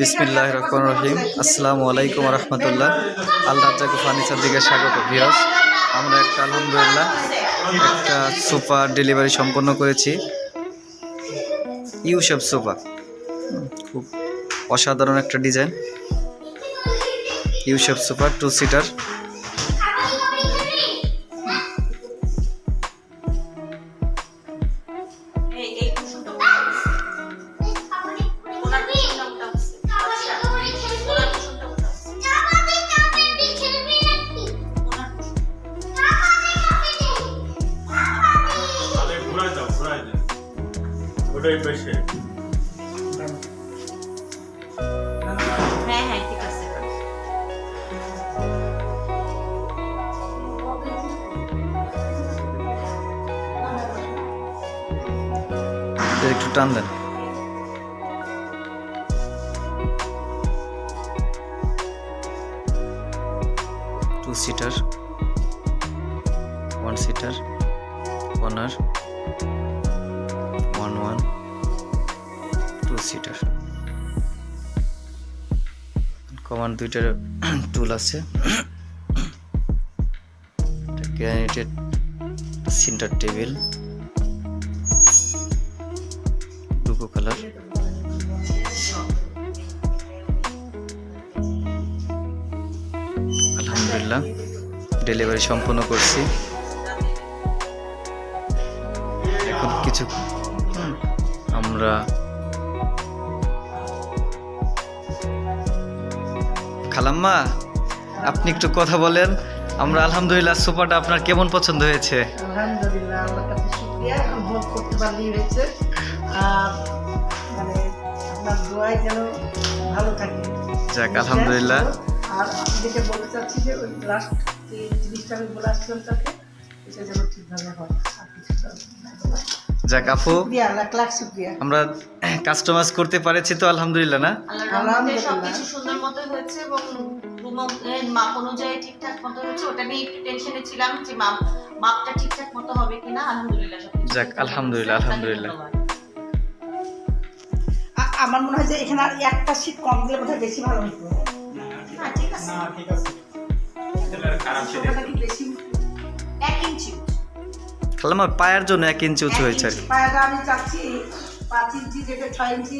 বিসমিল্লাহ রহমান রহিম। আসসালামু আলাইকুম রহমতুল্লাহ। আল্লাহ জাকু ফার্নিচার দিকে স্বাগত ভিরস আমরা একটা আলহামদুলিল্লাহ একটা সোফা ডেলিভারি সম্পন্ন করেছি। ইউসেফ সোফা। খুব অসাধারণ একটা design. Yusuf sofa two seater ওটাই হ্যাঁ হ্যাঁ ঠিক আছে। একটু টান দেন। টু সিটার ওয়ান সিটার ওয়ানার সিটার কমান দুইটার টুল আছে। গ্রানাইটেড সেন্টার টেবিল দুটো কালার আলহামদুলিল্লাহ ডেলিভারি সম্পন্ন করছি। এখন কিছু আমরা খালাম্মা আপনি একটু কথা বলেন। আমরা আলহামদুলিল্লাহ সোফাটা আপনার কেমন পছন্দ হয়েছে? আলহামদুলিল্লাহ আল্লাহর কাছে শুক্রিয়া। এখন করতে পারলেই হয়েছে। আর মানে আপনার দোয়াই যেন ভালো থাকে। যাক আলহামদুলিল্লাহ। আর যেটা বলতে চাচ্ছি যে ওই লাস্ট যে জিনিসটা আমি বলে আসছিলাম তাকে এটা যেন ঠিকভাবে হয়। যাক আপু লাখ লাখ শুক্রিয়া। আমরা কাস্টমাইজ করতে পারেছি তো আলহামদুলিল্লাহ না? আলহামদুলিল্লাহ। সবকিছু সুন্দর মতো হয়েছে এবং মাপ অনুযায়ী ঠিকঠাক মতো হয়েছে। ওটা নিয়ে একটু টেনশনে ছিলাম যে মাপ মাপটা ঠিকঠাক মতো হবে কিনা। আলহামদুলিল্লাহ যাক, আলহামদুলিল্লাহ, আলহামদুলিল্লাহ। আমার মনে হয় যে এখানে আর একটা শীত কম দিলে বোধহয় বেশি ভালো হতো। হ্যাঁ ঠিক আছে। খারাপ ছিল বেশি এক ইঞ্চি খালাম্মা পায়ের জন্য এক ইঞ্চি উঁচু হয়েছে আর কি। আমি চাচ্ছি পাঁচ ইঞ্চি যেটা ছয় ইঞ্চি